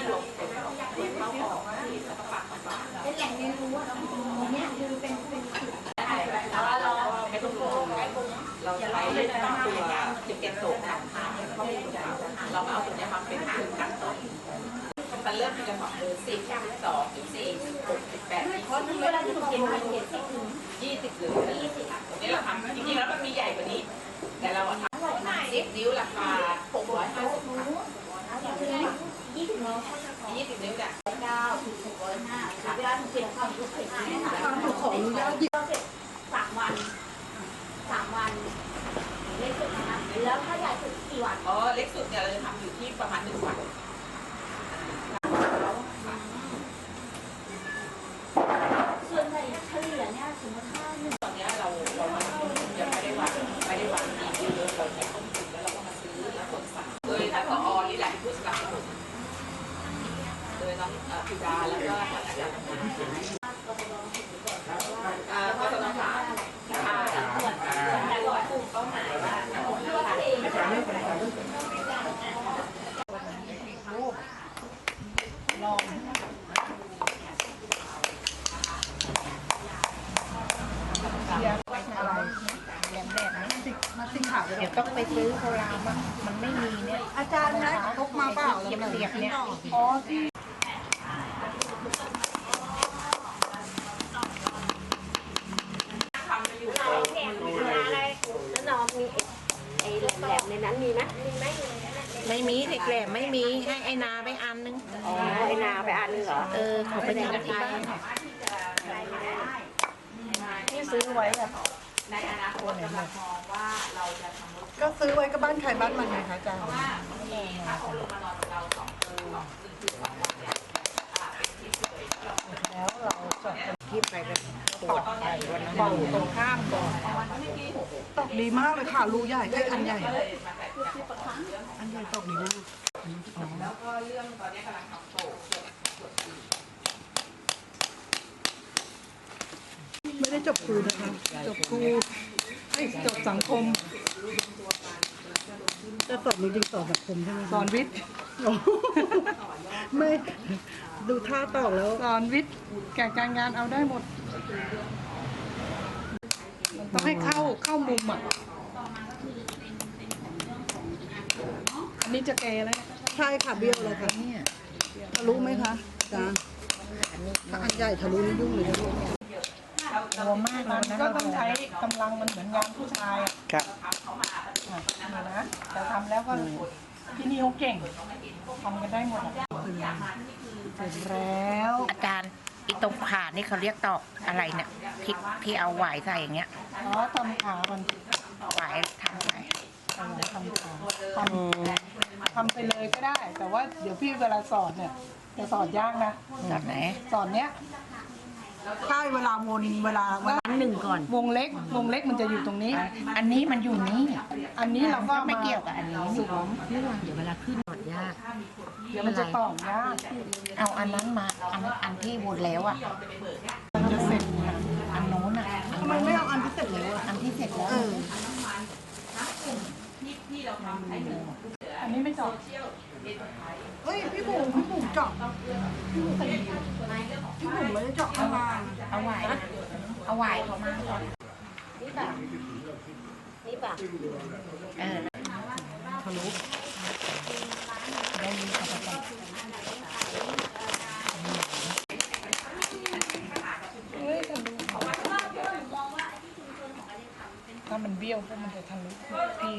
นี้รวมเป็นรวมเขาออกที่แล้วก็ปากปากเป็นแหล่งเรียนรู้อะตรงเนี้ยคือเป็นเป็นจุดได้แล้วเราไม่ต้องลงเราใช้ตัวจะเก็บโต๊ะทำทานเขาไม่ถูกเราก็เอาตัวนี้มาเป็นเครื่องกันต๊ะมันเริ่มมีจังหวะเบอร์สิบสองสิบสี่สิบหกสิบแปดเพราะเวลาที่ผมเขียนมาเขียนที่ถึงยี่สิบหรือยี่สิบตรงนี้เราทำจริงๆแล้วมันมีใหญ่กว่านี้ แต่เราทำสิบนิ้วราคาหกร้อยห้าสิบ ยี่สิบนิ้วยี่สิบนิ้วเนี่ยเก้าถึงหกร้อยห้าเวลาผมเขียนความรู้สึกเนี่ยขออนุญาตหยิบเราเสร็จสามวันสามวันเล็กสุดนะคะแล้วถ้าใหญ่สุดกี่วันอ๋อเล็กสุดเนี่ยเราจะทำอยู่ที่ประมาณหนึ่งวันส่วนใหญ่เฉลี่ยเนี่ยสมมติถ้าหนึ่ง ตอนนี้เราเรายังไม่ได้วางไม่ได้วางดีเยอะเราใช้ต้นทุนแล้วเราก็มาซื้อแล้วคนสั่งโดยท่านผอนี่แหละผู้สนับสนุนโด ยน้องพิดาแล้วก็ท่านอาจารย์อ่าก็จะต้องผ่านค่ะแต่ก่อนกลุ่มเป้าหมายว่าที่ว่าเองมาสิขาเดี๋ยวต้องไปซื้อโครามอะมันไม่มีเนี่ยอาจารย์นะพกมาเปล่าเสียบเสียบๆเนี่ยอ๋อที่ทำไปอยู่ อะไรแล้วน้องมีไอ้แหลมๆในนั้นมีไหมมีไหม ไม่มีเด็กแหลมไม่มีให้ไอ้นาไปอันนึง อ๋อไอ้นาไปอ่านนึงเหรอ เออเขาไปทำที่บ้าน ที่ซื้อไว้อะ ในอนาคตกำลังมองว่าเราจะทำรถ ก็ ซื้อไว้ก็บ้านใครบ้านมันไงคะอาจารย์ว่ามีถ้าเขาลงมานอนกับเราสองคืนสองคืนคือสองวันเนี่ยอ่าเป็นที่สวแล้วเราจะที่ไปกันปวดไปวันนั้นฝั่ตรงข้ามก่อนตอกดีมากเลยค่ะรูใหญ่ไอ้อันใหญ่ อันใหญ่ตอกดีมากแล้วก็เรื่องตอนนี้กำลังทำโตไม่ได้จบครูนะคะ จบครูเอ้จบสังคม จะสอนจริงๆสอนสังคมใช่ไหมสอนวิทย์ไม่ ดูท่าตอกแล้ว สอนวิทย์แก่การงานเอาได้หมดต้องให้เข้าเข้ามุมอะอันนี้จะเกแล้วใช่ค่ะเบี้ยวเลยค่ะเนี่ยทะลุไหมคะอาจารย์ถ้าอันใหญ่ทะลุนี่ยุ่งเลยนะลูกกลัวมากเลมัยนนะก็ต้องใช้กำลังมันเหมือนงานผู้ชายอะครับ อะนี่นะแต่ทำแล้วก็ที่นี่เขาเก่งทำกันได้หมดอะเสร็จแล้ว อาจารย์อีตรงขานี่เขาเรียกตอกอะไรเนี่ยที่ที่เอาไหวใส่อย่างเงี้ยอ๋อทำขามันไหวทำไหวเอาไว้ทำขาทำทำไปเลยก็ได้ แต่ว่าเดี๋ยวพี่เวลาสอนเนี่ยจะสอนยากนะตอนไหนสอนเนี้ย ใช่เวลาวนเวลาเวลาหนึ่งก่อน วงเล็ก วงเล็กมันจะอยู่ตรงนี้ อันนี้มันอยู่นี่อันนี้เราก็ไม่เกี่ยวกับอันนี้สวมเดี๋ยวเวลาขึ้นหมดยากเดี๋ยวมันจะต่อยากเอาอันนั้นมา อันอันที่วนแล้วอะมันจะเสร็จนะอันโน้นอะทำไมไม่เอาอันที่เสร็จแล้วอะอันที่เสร็จแล้วเอออันนี้ไม่จบเฮ้ยพี่บุ๋มพี่บุ๋มเจาะพี่บุ๋ม พี่บุ๋มไม่ได้เจาะข้างล่าเอาไหวเอาไหวเขามาก่อนนี่ป่ะนี่ป่ะเออทะลุได้มีกระเป๋าเฮ้ยทะลุถ้ามันเบี้ยวพวกมันจะทะลุพี่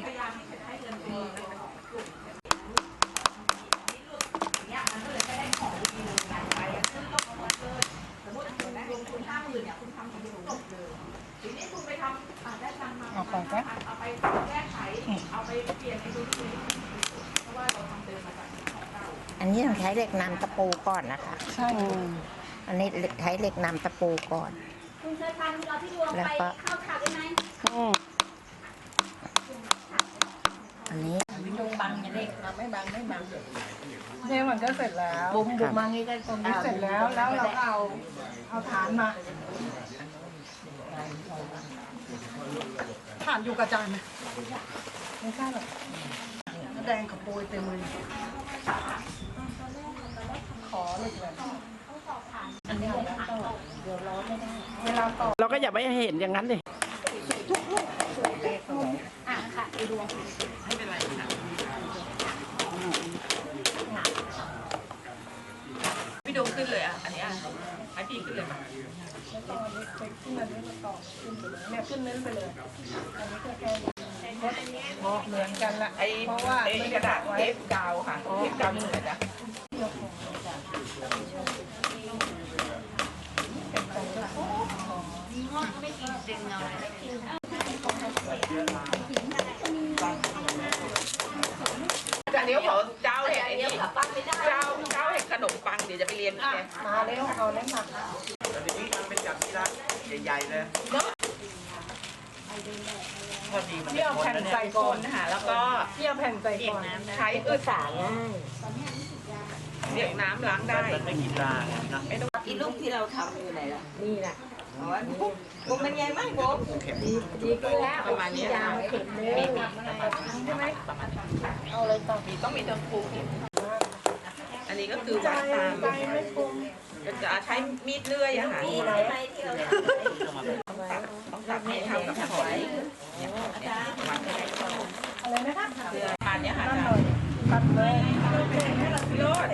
เอาไปปะ อันนี้ต้องใช้ เหล็กนำตะปูก่อนนะคะ ใช่อันนี้ใช้เหล็กนำตะปูก่อน คุณเคยพาเราที่ดวงแล้วไปก็ เข้าฉากได้ไหมอันนี้ดูบังอย่าเล็กไม่บังไม่บังเนี่ยมันก็เสร็จแล้วบุ้มบุ้มมางี้ก็ตรงนี้เสร็จแล้ว แล้วเราก็เอาเอาฐานมาผ่านอยู่กับอาจารย์ไหมไม่ใช่หรอกน้ำแดงกับโปรยเต็มเลย เราก็อย่าไปเห็นอย่างนั้นเลยอะค่ะไปดวงไม่เป็นไรค่ะพี่ดวงขึ้นเลยอะ อันนี้อะให้พี่ขึ้นเลยค่ะแล้วก็ขึ้นมาเรื่ยต่อขึ้นไปเลยเนี่ยขึ้นเน้นไปเลย อันนี้ก็แค่เหมือนกันละเพราะว่าไม่กระดาษเทปกาวค่ะเทปกาว วเอาเล่นมาแต่ทีนี้มันเป็นจับที่ร้านใหญ่ๆเลยพอดีมันพี่เอาแผ่นใส่ใส่ก่ก่ออนนนะคะแล้วก็พี่เอาแผ่นใส่ก่อนใช้อืดสาง่ายเรียกน้ำล้างได้มันไม่กินราไงนะไม่ต้องอีลูกที่เราทำอยู่ไหนล่ะนี่น่ะอ๋อปุ๊บปุ๊บเป็นไงบ้างปุ๊บปูเข็มประมาณนี้ค่ะมีมีใช่ไหมประมาณนี้เอาเลยต่อมีต้องมีเติมปูอันนี้ก็คือวัดตาม จไม่คุ้มจะใช้มีดเลื่อยอะค่ะมีไหนไหมที่เราต้องตัดให้ท่ากับหอยเนี่ยเนี่ยวัดให้ได้เท่าอะไรนะคะเพื่อปาณเนี้ยค่ะนั่นอาหจารน่อยย์ตัดเลยพี่โรด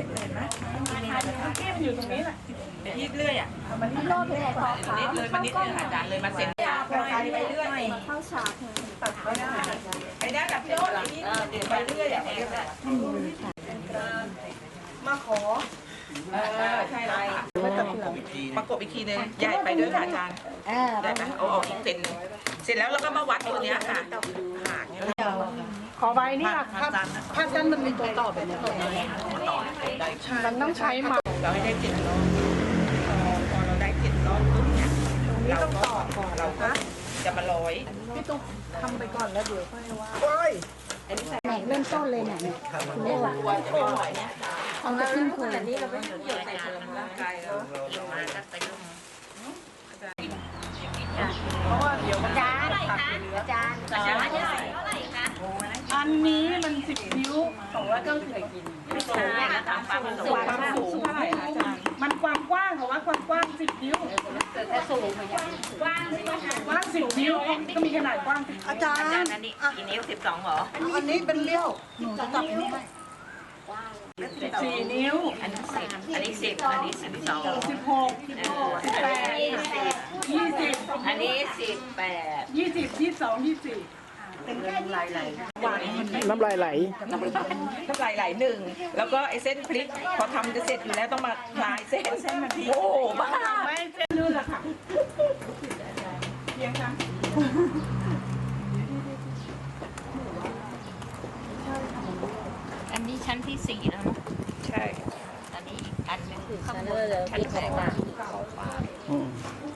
ที่มันอยู่ตรงนี้แหละมีดเลื่อยอะเอามันที่อดเลยตรงนี้เลยมานิดนึงอาจารย์เลยมาเซ็นยาไปเรื่อยตัดไม่ได้ไปได้แบบพี่โรดนี่ไปเรื่อยอะไปเรื่อยมาขอ เออใช่แล้วค่ะไม่ตัด ทีหลังอีกทีประกบอีกทีนึงใหญ่ไปด้วยค่ะอาจารย์ได้ไหมเอาออกอีกเซนหนึงเสร็จแล้วเราก็มาวัดตัวเนี้ยค่ะหางเนี่ยขอใบนี่ค่ะผ้าผ้าสั้นมันมีตัวต่อแบบนี้ต่อมันต้องใช้มา เราให้ได้เจ็ดรอบพอเราได้เจ็ดรอบปุ๊บเนี่ยนี่ต้องต่อก่อนเราก็จะมาร้อย พี่ตุ๊กทำไปก่อนแล้วเดี๋ยวค่อยว่า ไหนเริ่มต้นเลยเนี่ยคุณเรียกว่า ตัวจะไม่ร้อยเนี่ยเอาจะขึ้นคนนี่เราไม่ต้องเกี่ยวกลือร่างกายเรามมาก็ไปลุ่มเพราะว่าเดี๋ยวอาจารย์อาจารย์อาจารย์อาจารย์เท่าไหร่คะอันนี้มันสิบนิ้วสองร้อยเก้าสิบกินไม่สูงเนี่ตามความสูงความสูงเท่าไหร่คะอาจารย์มันความกว้างเขาว่าความกว้างสิบนิ้วแต่สูงกว้างกว้างสิบนิ้วก็มีขนาดกว้างอาจารย์อันนี้กี่นิ้วสิบสองเหรออันนี้เป็นเลี้ยวหนูจะจับนนี้ให้ สี่นิ้ว อันนี้สิบอันนี้สิบอันนี้สิบสองสิบหกสิบแปดยี่สิบยี่สิบอันนี้สิบแปดยี่สิบยี่สิบสองยี่สิบน้ำลายไหลน้ำลายไหลหนึ่งแล้วก็ไอ้เส้นพลิกพอทำจะเสร็จอยู่แล้วต้องมาคลายเส้นเส้นมันโอ้โหบ้าไม่เส้นนู่นแหละค่ะเพียงค่ะ อันนี้ชั้นที่สี่แล้วนะใช่ อันนี้อีกอันหนึงคือข้างบนชั้นสอง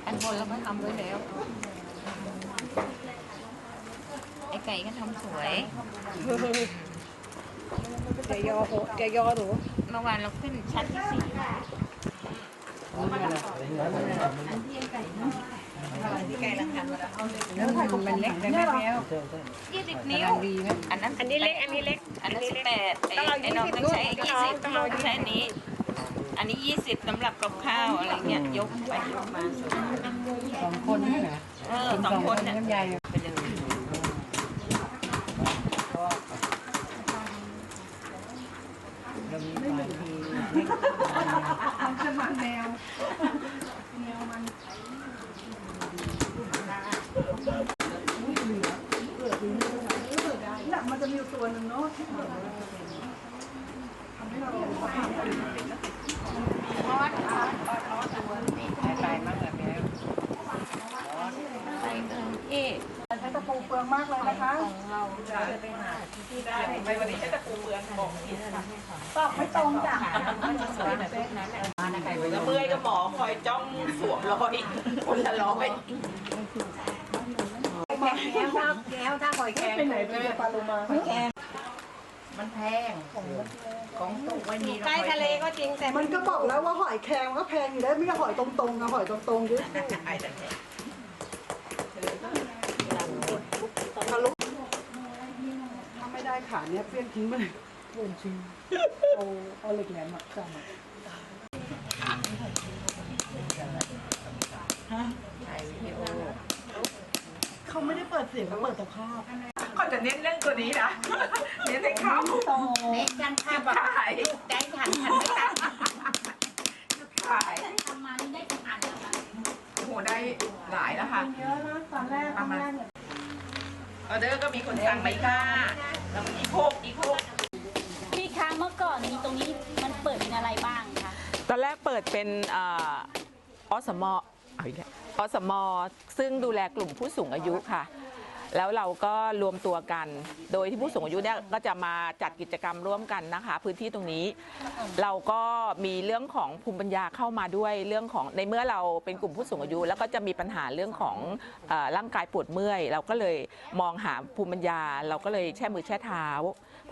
อันบนเราก็ทำไว้แล้ว ไอ้ไก่ก็ทำสวยแกยอโหแกยอหนูเมื่อวานเราขึ้นชั้นที่สี่มัน เล็กแต่แม่แมวยี่สิบนิ้ว อันนั้นอันนี้เล็ก อันนี้เล็ก อันนั้นสิบแปดไอ้ไอ้น้องต้องใช้ยี่สิบต้องใช้อันนี้ อันนี้ยี่สิบสำหรับกับข้าวอะไรเงี้ยยกไปยกมาสองคนนี่นะเออสองคนเนี่ยใหญ่ไปเลยมันจะมาแนวแนวมันหนักมันจะมีอยู่ตัวหนึ่งเนาะที่ทำให้เราทำเป็น ตายมากแบบนี้ ไปเออเอ๊ะ ใช้ตะปูเปลืองมากเลยนะคะ ได้ไปวันนี้ใช้ตะปูเบือนบอกนี่ ตอบไม่ตรงจ้ะ แล้วเมื่อยก็หมอคอยจ้องสวมร้อยคนละร้อย แล้วถ้าแล้วถ้าหอยแครง ไปไหน ไปเจอปลาโลมามันแพงของถูกไม่มีใกล้ทะเลก็จริงแต่มันก็บอกแล้วว่าหอยแครงก็แพงอยู่แล้วไม่ใช่หอยตรงๆนะหอยตรงๆดิไอ้แต่แค่ทะลุถ้าไม่ได้ขาเนี้ยเปรี้ยงทิ้งไปเลยโอนจริงเอาเอาเหล็กแหลมมาจับมาไอ้ปิดเสียงก็เปิดแต่ภาพเขา จะเน้นเรื่องตัวนี้นะ เน้นให้เข้าเน้นกันค่ะขายได้ทันทันไม่ทันขายทำมานี่ได้กี่อันแล้วคะโอ้โหได้หลายแล้วค่ะเยอะนะตอนแรกตอนแรกเนี่ยออเดอร์ก็มีคนสั่งไปค่ะแล้วอีโคกอีโคกพี่คะเมื่อก่อนมีตรงนี้มันเปิดเป็นอะไรบ้างคะตอนแรกเปิดเป็นเอ่ออสมเอาอีกแล้วอสมซึ่งดูแลกลุ่มผู้สูงอายุค่ะ แล้วเราก็รวมตัวกัน โดยที่ผู้สูงอายุเนี่ยก็จะมาจัดกิจกรรมร่วมกันนะคะ พื้นที่ตรงนี้ เราก็มีเรื่องของภูมิปัญญาเข้ามาด้วยเรื่องของในเมื่อเราเป็นกลุ่มผู้สูงอายุ แล้วก็จะมีปัญหาเรื่องของเออร่างกายปวดเมื่อย เราก็เลยมองหาภูมิปัญญา เราก็เลยแช่มือแช่เท้า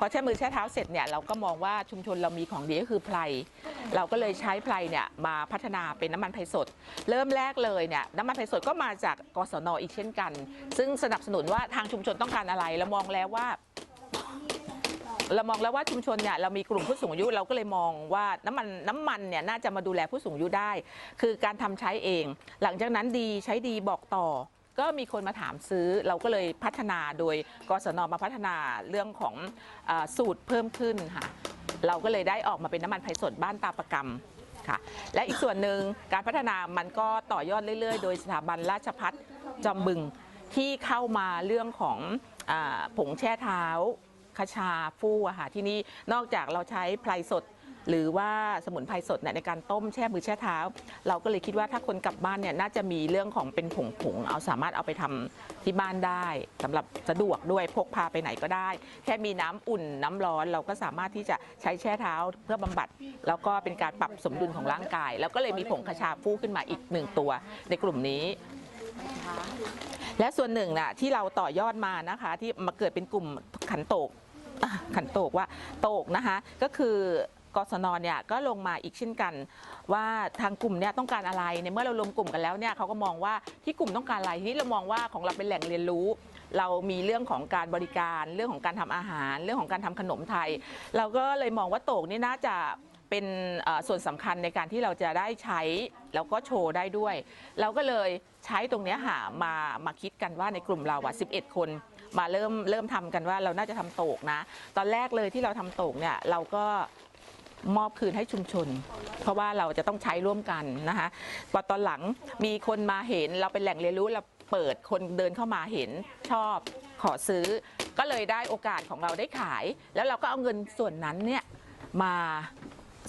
พอแช่มือแช่เท้าเสร็จเนี่ยเราก็มองว่าชุมชนเรามีของดีก็คือไพรเราก็เลยใช้ไพรเนี่ยมาพัฒนาเป็นน้ำมันไพรสด เริ่มแรกเลยเนี่ยน้ำมันไพรสดก็มาจากกศนอีกเช่นกัน ซึ่งสนับสนุนว่าทางชุมชนต้องการอะไรเรามองแล้วว่าเรามองแล้วว่าชุมชนเนี่ยเรามีกลุ่มผู้สูงอายุเราก็เลยมองว่าน้ำมันน้ำมันเนี่ยน่าจะมาดูแลผู้สูงอายุได้ คือการทำใช้เอง หลังจากนั้นดีใช้ดีบอกต่อ ก็มีคนมาถามซื้อเราก็เลยพัฒนาโดยกศนมาพัฒนาเรื่องของอสูตรเพิ่มขึ้นค่ะเราก็เลยได้ออกมาเป็นน้ำมันไผ่สดบ้านตาประกรรมค่ะและอีกส่วนหนึ่งการพัฒนามันก็ต่อยอดเรื่อยๆ โดยสถาบันราชพัฒจอมบึงที่เข้ามาเรื่องของอาผงแช่เท้าคชาฟู่อะค่ะที่นี่นอกจากเราใช้ไพรสด หรือว่าสมุนไพรสดเนี่ยในการต้มแช่มือแช่เท้า เราก็เลยคิดว่าถ้าคนกลับบ้านเนี่ยน่าจะมีเรื่องของเป็นผงผงๆเอาสามารถเอาไปทำที่บ้านได้สำหรับสะดวกด้วยพกพาไปไหนก็ได้ แค่มีน้ำอุ่นน้ำร้อนเราก็สามารถที่จะใช้แช่เท้าเพื่อบำบัด แล้วก็เป็นการปรับสมดุลของร่างกาย แล้วก็เลยมีผงคชาฟู่ขึ้นมาอีกหนึ่งตัวในกลุ่มนี้และส่วนหนึ่งน่ะที่เราต่อยอดมานะคะ ที่มาเกิดเป็นกลุ่มขันโตกขันโตกว่าโตกนะคะ ก็คือ กศนเนี่ยก็ลงมาอีกเช่นกัน ว่าทางกลุ่มเนี่ยต้องการอะไรในเมื่อเรารวมกลุ่มกันแล้วเนี่ยเขาก็มองว่าที่กลุ่มต้องการอะไรที่เรามองว่าของเราเป็นแหล่งเรียนรู้ เรามีเรื่องของการบริการเรื่องของการทำอาหาร เรื่องของการทำขนมไทย เราก็เลยมองว่าโตกนี่น่าจะเป็นส่วนสำคัญในการที่เราจะได้ใช้ แล้วก็โชว์ได้ด้วย เราก็เลยใช้ตรงนี้หามามาคิดกันว่าในกลุ่มเราอะ11 คนมาเริ่มเริ่มทำกันว่าเราน่าจะทำโตกนะ ตอนแรกเลยที่เราทำโตกเนี่ยเราก็ มอบคืนให้ชุมชน เพราะว่าเราจะต้องใช้ร่วมกันนะคะพอตอนหลังมีคนมาเห็นเราเป็นแหล่งเรียนรู้เราเปิดคนเดินเข้ามาเห็นชอบขอซื้อ ก็เลยได้โอกาสของเราได้ขาย แล้วเราก็เอาเงินส่วนนั้นเนี่ยมา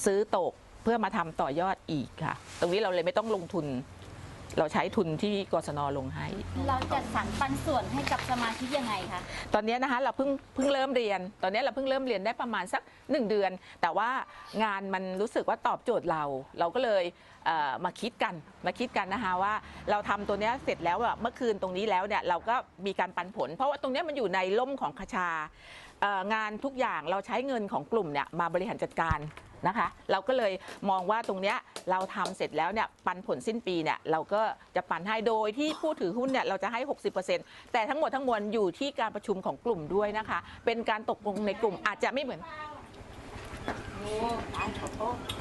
ซื้อตกเพื่อมาทำต่อยอดอีกค่ะ ตรงนี้เราเลยไม่ต้องลงทุน เราใช้ทุนที่กศนลงให้ เราจัดสรรปันส่วนให้กับสมาชิกยังไงคะ ตอนนี้นะคะเราเพิ่งเพิ่งเริ่มเรียน ตอนนี้เราเพิ่งเริ่มเรียนได้ประมาณสัก 1 เดือน แต่ว่างานมันรู้สึกว่าตอบโจทย์เรา เราก็เลยเอ่อมาคิดกันมาคิดกันนะคะว่าเราทำตัวเนี้ยเสร็จแล้วอะเมื่อคืนตรงนี้แล้วเนี่ยเราก็มีการปันผล เพราะว่าตรงเนี้ยมันอยู่ในล่มของคชาเอ่องานทุกอย่างเราใช้เงินของกลุ่มเนี่ยมาบริหารจัดการ นะคะ เราก็เลยมองว่าตรงเนี้ยเราทำเสร็จแล้วเนี่ยปันผลสิ้นปีเนี่ยเราก็จะปันให้โดยที่ผู้ถือหุ้นเนี่ยเราจะให้ 60%แต่ทั้งหมดทั้งมวลอยู่ที่การประชุมของกลุ่มด้วยนะคะ เป็นการตกลงในกลุ่มอาจจะไม่เหมือน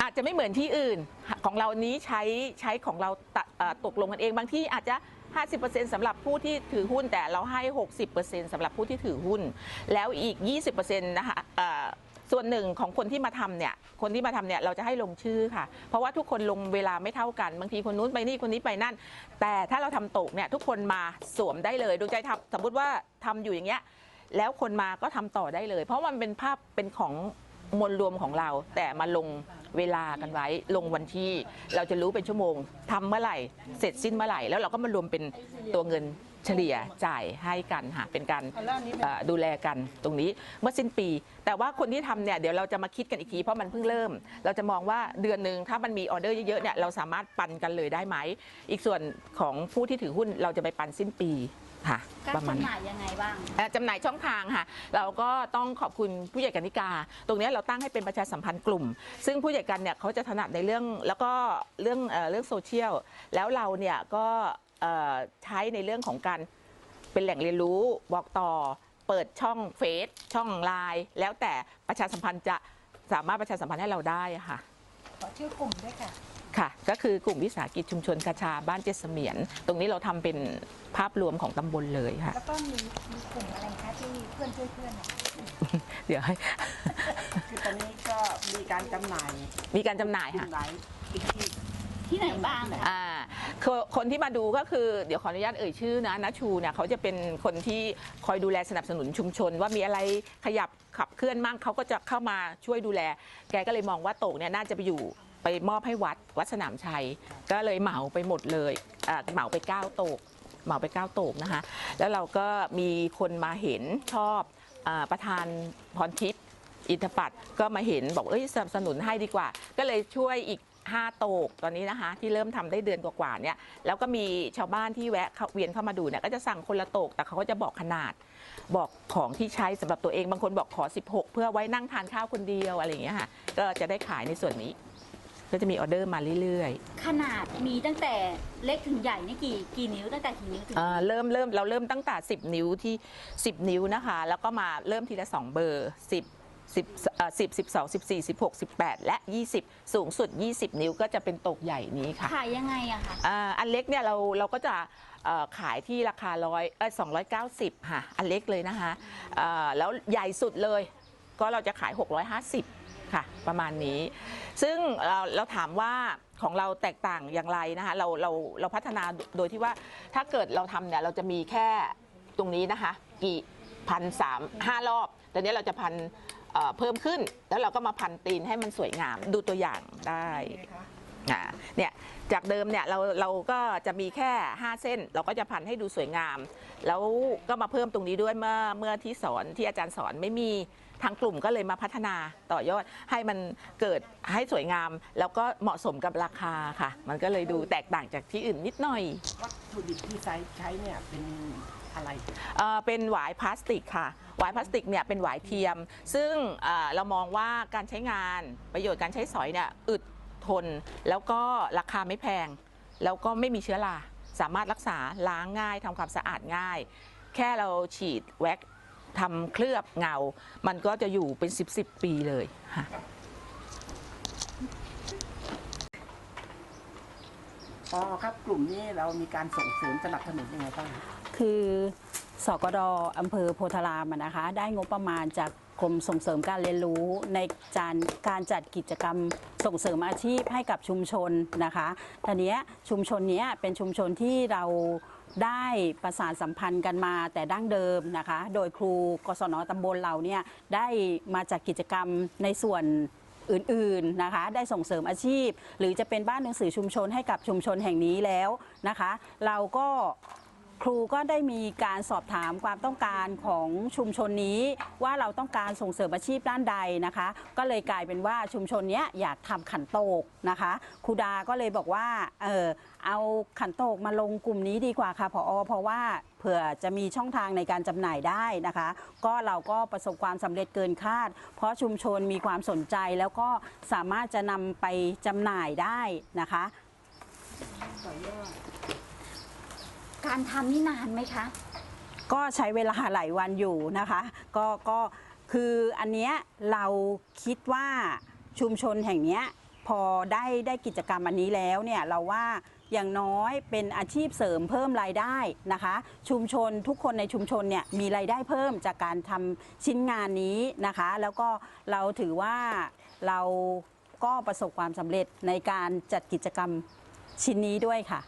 อาจจะไม่เหมือนที่อื่นของเรานี้ใช้ใช้ของเราตตกลงกันเองบางที่อาจจะ 50%สำหรับผู้ที่ถือหุ้นแต่เราให้ 60%สำหรับผู้ที่ถือหุ้น แล้วอีก 20%นะคะ ส่วนหนึ่งของคนที่มาทำเนี่ยคนที่มาทำเนี่ยเราจะให้ลงชื่อค่ะ เพราะว่าทุกคนลงเวลาไม่เท่ากัน บางทีคนนู้นไปนี่คนนี้ไปนั่น แต่ถ้าเราทำตกเนี่ยทุกคนมาสวมได้เลยดวงใจทำสมมติว่าทำอยู่อย่างเงี้ยแล้วคนมาก็ทำต่อได้เลย เพราะมันเป็นภาพเป็นของมวลรวมของเรา แต่มาลงเวลากันไว้ลงวันที่ เราจะรู้เป็นชั่วโมงทำเมื่อไหร่ เสร็จสิ้นเมื่อไหร่ แล้วเราก็มารวมเป็นตัวเงิน เฉลี่ยจ่ายให้กันค่ะเป็นการเอ่อดูแลกันตรงนี้เมื่อสิ้นปี แต่ว่าคนที่ทำเนี่ยเดี๋ยวเราจะมาคิดกันอีกทีเพราะมันเพิ่งเริ่ม เราจะมองว่าเดือนหนึ่งถ้ามันมีออเดอร์เยอะๆเนี่ยเราสามารถปันกันเลยได้ไหม อีกส่วนของผู้ที่ถือหุ้นเราจะไปปันสิ้นปีค่ะการประมาณ จำหนี้น่ายยังไงบ้าง เอ่อจำหน่ายช่องทางค่ะ เราก็ต้องขอบคุณผู้ใหญ่กนิกา ตรงนี้เราตั้งให้เป็นประชาสัมพันธ์กลุ่ม ซึ่งผู้ใหญ่กันเนี่ยเขาจะถนัดในเรื่องแล้วก็เรื่องเอ่อเรื่องโซเชียล แล้วเราเนี่ยก็เอ่อ ใช้ในเรื่องของการเป็นแหล่งเรียนรู้บอกต่อ เปิดช่องเฟซช่องไลน์แล้วแต่ประชาสัมพันธ์จะสามารถประชาสัมพันธ์ให้เราได้อะค่ะขอชื่อกลุ่มด้วยค่ะค่ะ ก็คือกลุ่มวิสาหกิจชุมชนกาชาบ้านเจดเสมียน ตรงนี้เราทำเป็นภาพรวมของตำบลเลยค่ะ แล้วก็มีมีกลุ่มอะไรคะที่เพื่อนช่วยเพื่อนอะเดี๋ยวให้คือตอนนี้ก็มีการจำหน่าย มีการจำหน่ายกลุ่ค่ะมหลายอีก ที่ไหนบ้างอะอ่าคือคนที่มาดูก็คือเดี๋ยวขออนุญาตเอ่ยชื่อนะนัชูเนี่ยเขาจะเป็นคนที่คอยดูแลสนับสนุนชุมชน ว่ามีอะไรขยับขับเคลื่อนมั่งเขาก็จะเข้ามาช่วยดูแล แกก็เลยมองว่าโตกเนี่ยน่าจะไปอยู่ไปมอบให้วัดวัดสนามชัย ก็เลยเหมาไปหมดเลยอ่าเหมาไปเก้าโตก เหมาไปเก้าโตกนะคะ แล้วเราก็มีคนมาเห็นชอบอาประธานพรทิพย์อิทธปัตย์ก็มาเห็นบอกเอ้ยสนับสนุนให้ดีกว่า ก็เลยช่วยอีก 5 โตกตอนนี้นะคะ ที่เริ่มทำได้เดือนกว่าๆเนี่ยแล้วก็มีชาวบ้านที่แวะเข้าเวียนเข้ามาดูเนี่ยก็จะสั่งคนละโตกแต่เขาก็จะบอกขนาด บอกของที่ใช้สำหรับตัวเองบางคนบอกขอ 16 เพื่อไว้นั่งทานข้าวคนเดียวอะไรอย่างเงี้ยค่ะก็จะได้ขายในส่วนนี้ ก็จะมีออเดอร์มาเรื่อยๆ ขนาดมีตั้งแต่เล็กถึงใหญ่นี่กี่กี่นิ้วตั้งแต่กี่นิ้วถึงอ่าเริ่มเริ่มเราเริ่มตั้งแต่ 10 นิ้วที่ 10 นิ้วนะคะ แล้วก็มาเริ่มทีละ 2 เบอร์ 10 10เอ่อ10 12 14 16 18 และ 20 สูงสุด 20 นิ้วก็จะเป็นตกใหญ่นี้ค่ะขายยังไงอะคะอ่าอันเล็กเนี่ยเราเราก็จะเอ่อขายที่ราคาร้อยเออ290 ค่ะ อันเล็กเลยนะคะอ่าแล้วใหญ่สุดเลยก็เราจะขาย 650 ค่ะ ประมาณนี้ ซึ่งเราเราถามว่าของเราแตกต่างอย่างไรนะคะเราเราเราพัฒนาโดยที่ว่าถ้าเกิดเราทำเนี่ยเราจะมีแค่ตรงนี้นะคะ กี่พันสามห้ารอบแต่เนี้ยเราจะพัน เอ่อเพิ่มขึ้น แล้วเราก็มาพันตีนให้มันสวยงามดูตัวอย่างได้อ่าเนี่ยจากเดิมเนี่ยเราเราก็จะมีแค่ 5 เส้น เราก็จะพันให้ดูสวยงาม แล้วก็มาเพิ่มตรงนี้ด้วยเมื่อเมื่อที่สอนที่อาจารย์สอนไม่มีทางกลุ่มก็เลยมาพัฒนาต่อยอดให้มันเกิดให้สวยงาม แล้วก็เหมาะสมกับราคาค่ะ มันก็เลยดูแตกต่างจากที่อื่นนิดหน่อย วัตถุดิบที่ใช้ใช้เนี่ยเป็น อะไรเอ่อเป็นหวายพลาสติกค่ะ หวายพลาสติกเนี่ยเป็นหวายเทียม ซึ่งเอ่อเรามองว่าการใช้งานประโยชน์การใช้สอยเนี่ยอึดทน แล้วก็ราคาไม่แพง แล้วก็ไม่มีเชื้อราสามารถรักษาล้างง่ายทำความสะอาดง่าย แค่เราฉีดแว็กซ์ทำเคลือบเงา มันก็จะอยู่เป็น 10 10 ปีเลยค่ะ อ๋อครับกลุ่มนี้เรามีการส่งเสริมสนับสนุนยังไงบ้าง คือสกดอำเภอโพธารามนะคะ ได้งบประมาณจากกรมส่งเสริมการเรียนรู้ในการการจัดกิจกรรมส่งเสริมอาชีพให้กับชุมชนนะคะตอนนี้ชุมชนนี้เป็นชุมชนที่เราได้ประสานสัมพันธ์กันมาแต่ดั้งเดิมนะคะ โดยครูกศนตำบลเราเนี่ยได้มาจัดกิจกรรมในส่วนอื่นๆนะคะได้ส่งเสริมอาชีพ หรือจะเป็นบ้านหนังสือชุมชนให้กับชุมชนแห่งนี้แล้วนะคะ เราก็ ครูก็ได้มีการสอบถามความต้องการของชุมชนนี้ ว่าเราต้องการส่งเสริมอาชีพด้านใดนะคะ ก็เลยกลายเป็นว่าชุมชนนี้อยากทำขันโตกนะคะครูดาก็เลยบอกว่าเออเอาขันโตกมาลงกลุ่มนี้ดีกว่าค่ะพอเพราะว่าเผื่อจะมีช่องทางในการจำหน่ายได้นะคะ ก็เราก็ประสบความสำเร็จเกินคาด เพราะชุมชนมีความสนใจแล้วก็สามารถจะนำไปจำหน่ายได้นะคะ การทำนี่นานไหมคะ ก็ใช้เวลาหลายวันอยู่นะคะ ก็ก็คืออันเนี้ยเราคิดว่าชุมชนแห่งเนี้ยพอได้ได้กิจกรรมอันนี้แล้วเนี่ยเราว่าอย่างน้อยเป็นอาชีพเสริมเพิ่มรายได้นะคะ ชุมชนทุกคนในชุมชนเนี่ยมีรายได้เพิ่มจากการทำชิ้นงานนี้นะคะ แล้วก็เราถือว่าเราก็ประสบความสำเร็จในการจัดกิจกรรมชิ้นนี้ด้วยค่ะ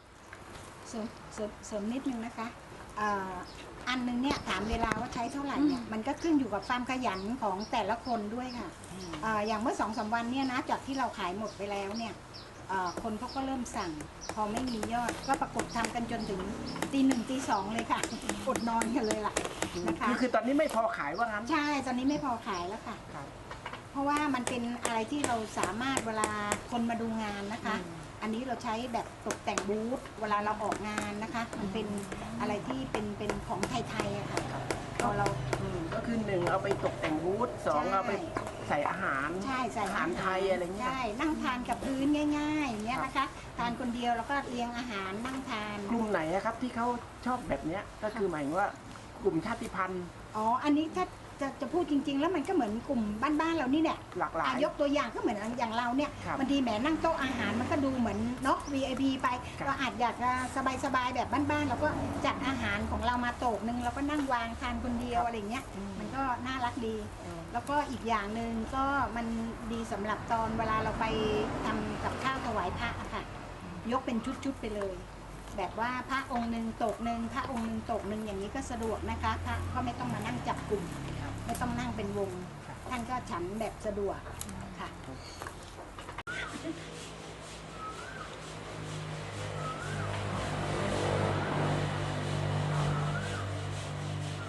เสริมเสริมเสริมนิดนึงนะคะเอ่ออันหนึงเนี่ยถามเวลาว่าใช้เท่าไหร่เนี่ยมันก็ขึ้นอยู่กับความขยันของแต่ละคนด้วยค่ะเอ่ออย่างเมื่อสองสามวันเนี่ยนะจากที่เราขายหมดไปแล้วเนี่ยเอ่อคนเขาก็เริ่มสั่ง พอไม่มียอดก็ประกบทำกันจนถึงตีหนึ่งตีสองเลยค่ะอดนอนกันเลยล่ะนะคะคือคือตอนนี้ไม่พอขายว่างั้นใช่ตอนนี้ไม่พอขายแล้วค่ะ ครับ เพราะว่ามันเป็นอะไรที่เราสามารถเวลาคนมาดูงานนะคะอั นนี้เราใช้แบบตกแต่งบูธเวลาเราออกงานนะคะ มันเป็นอะไรที่เป็นเป็นของไทยๆอะค่ะพอเรา อืมก็คือหนึ่งเอาไปตกแต่งบูธสองใช่ เอาไปใส่อาหาร ใช่ใส่อาหารไทยอะไรเงี้ย ใช่นั่งทานกับพื้นง่ายๆอย่างเงี้ยนะคะ ทานคนเดียวแล้วก็เรียงอาหารนั่งทาน กลุ่มไหนอะครับที่เขาชอบแบบเนี้ยก็คือหมายถึงว่ากลุ่มชาติพันธุ์ อ๋อ อันนี้ถ้า จะจะพูดจริง ๆ แล้วมันก็เหมือนกลุ่มบ้านๆเรานี่เนี่ยหลากหลาย อะยกตัวอย่างก็เหมือนอย่างเราเนี่ยครับบางทีแหมนั่งโต๊ะอาหารมันก็ดูเหมือนเนาะ VIP ไป ครับก็อาจอยากจะสบายๆแบบบ้านๆเราก็จัดอาหารของเรามาโต๊ะหนึ่งเราก็นั่งวางทานคนเดียวอะไรเงี้ยมันก็น่ารักดีแล้วก็อีกอย่างหนึ่งก็มันดีสำหรับตอนเวลาเราไปทำกับข้าวถวายพระอะค่ะ ยกเป็นชุดๆไปเลย แบบว่าพระองค์หนึ่งโตกหนึ่งพระองค์หนึ่งโตกหนึ่งอย่างนี้ก็สะดวกนะคะ พระก็ไม่ต้องมานั่งจับกลุ่ม ไม่ต้องนั่งเป็นวง ท่านก็ฉันแบบสะดวกค่ะ